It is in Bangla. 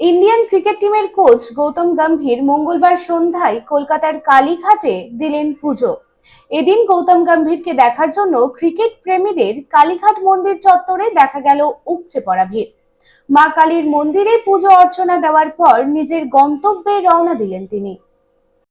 ইন্ডিয়ান ক্রিকেট টিমের কোচ গৌতম গম্ভীর মঙ্গলবার সন্ধ্যায় কলকাতার কালীঘাটে দিলেন পুজো। এদিন গৌতম গম্ভীরকে দেখার জন্য ক্রিকেট প্রেমীদের কালীঘাট মন্দির চত্বরে দেখা গেল উপচে পড়া ভিড়। মা কালীর মন্দিরে পুজো অর্চনা দেওয়ার পর নিজের গন্তব্যে রওনা দিলেন তিনি।